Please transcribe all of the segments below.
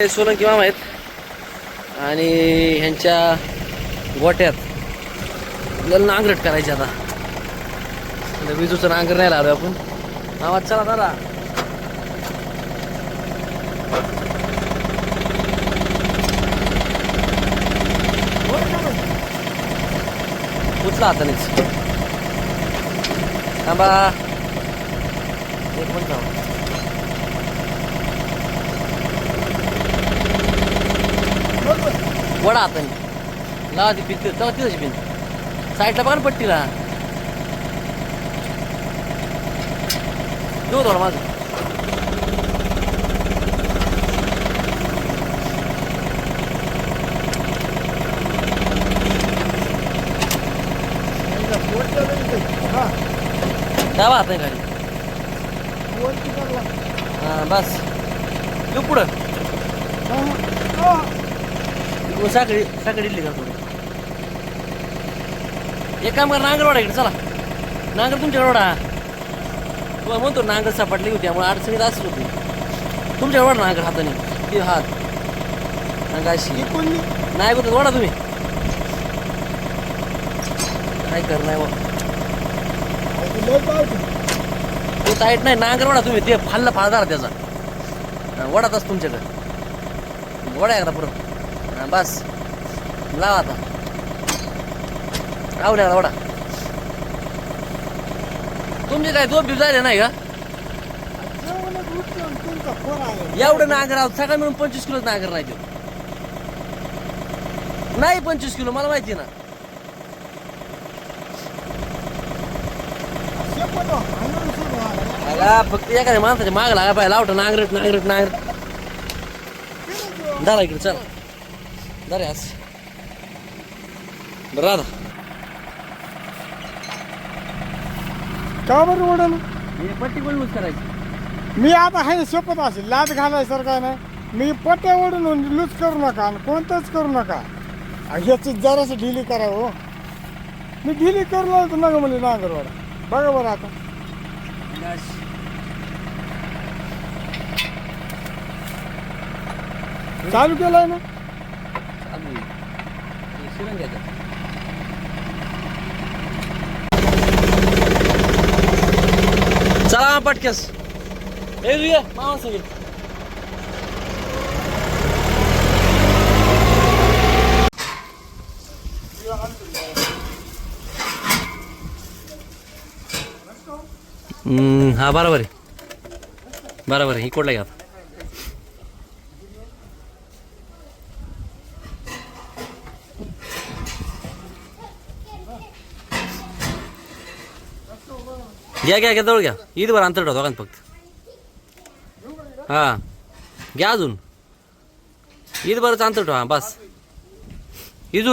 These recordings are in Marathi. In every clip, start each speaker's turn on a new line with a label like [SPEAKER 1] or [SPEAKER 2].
[SPEAKER 1] सोलंकी मामा आहेत आणि ह्यांच्या गोट्यात आपल्याला नांगरट करायची आता. विजूचं नांगर नाही आलो आपण. आवाज चला दादा. उचला हातानेच थांबा. एक मिनिट थांबा. वडा हाताने लावा ती भिंत तेव्हा ती भिंत. साईडला बघा ना पट्टीला. घेऊ थोडं माझं. दावा हाताने नाही खाली. हां बस. तू पुढं. मग साखळी साखळी इडली का थोडी एक काम कर नांगर वाडा इकडे चला. नांगर तुमच्याकडे वाडा. तुम्हाला म्हणतो नांगर सापडली होती त्यामुळे अडचणीत असंच होती. तुमच्याकडे वाडा नांगर हाताने. ते हात. नांगर अशी. नाही होत वाडा तुम्ही. काय कर नाही टाईट नाही नांगर वाडा तुम्ही. ते फाल्ला फाळदार त्याचा. वडाच तुमच्याकडे. वडा एकदा परत बस. लावा आता. आवड्या वडा तुमची काय दोन दिवस झाले नाही का? एवढं नागर आहोत सगळं मिळून पंचवीस किलो नागर नाही देऊ नाही पंचवीस किलो मला माहिती आहे ना. अगा फक्त एखाद्या माणसाच्या माग लागा पाहिजे. लावट नांगरट नांगरट नांगरट. झाला इकडे चला. दरे आज बरं राधा
[SPEAKER 2] का बरं ओढलं
[SPEAKER 1] हे पट्टी पण यूज करायची?
[SPEAKER 2] मी आता आहे शपथ असेल लाद घालायसारखं नाही मी पट्ट्या ओढून लूज करू नका आणि कोणतंच करू नका. ह्याची जरासं ढिली करा हो. मी ढिली करलो तर नका म्हणजे नांगरवाडा बघा बरं आता. चालू केलंय ना?
[SPEAKER 1] चालू आहे. हे शिरण घ्यायचं. चला पटकेस ए रुया मामा सगळे हम्म, हा बरोबर आहे बरोबर आहे इकडला घ्या घ्या घ्या घ्या जवळ घ्या. ईद बरं अंतर ठेवा फक्त. हां. घ्या अजून. ईद बरंच अंतर ठेवा बस. इजू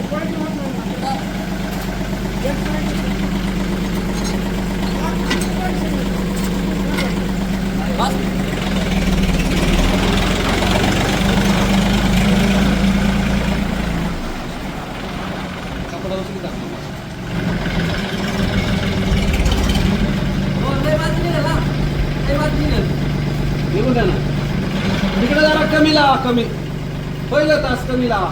[SPEAKER 3] निघून द्या ना तिकडे जरा कमी लावा कमी पहिलं तास कमी लावा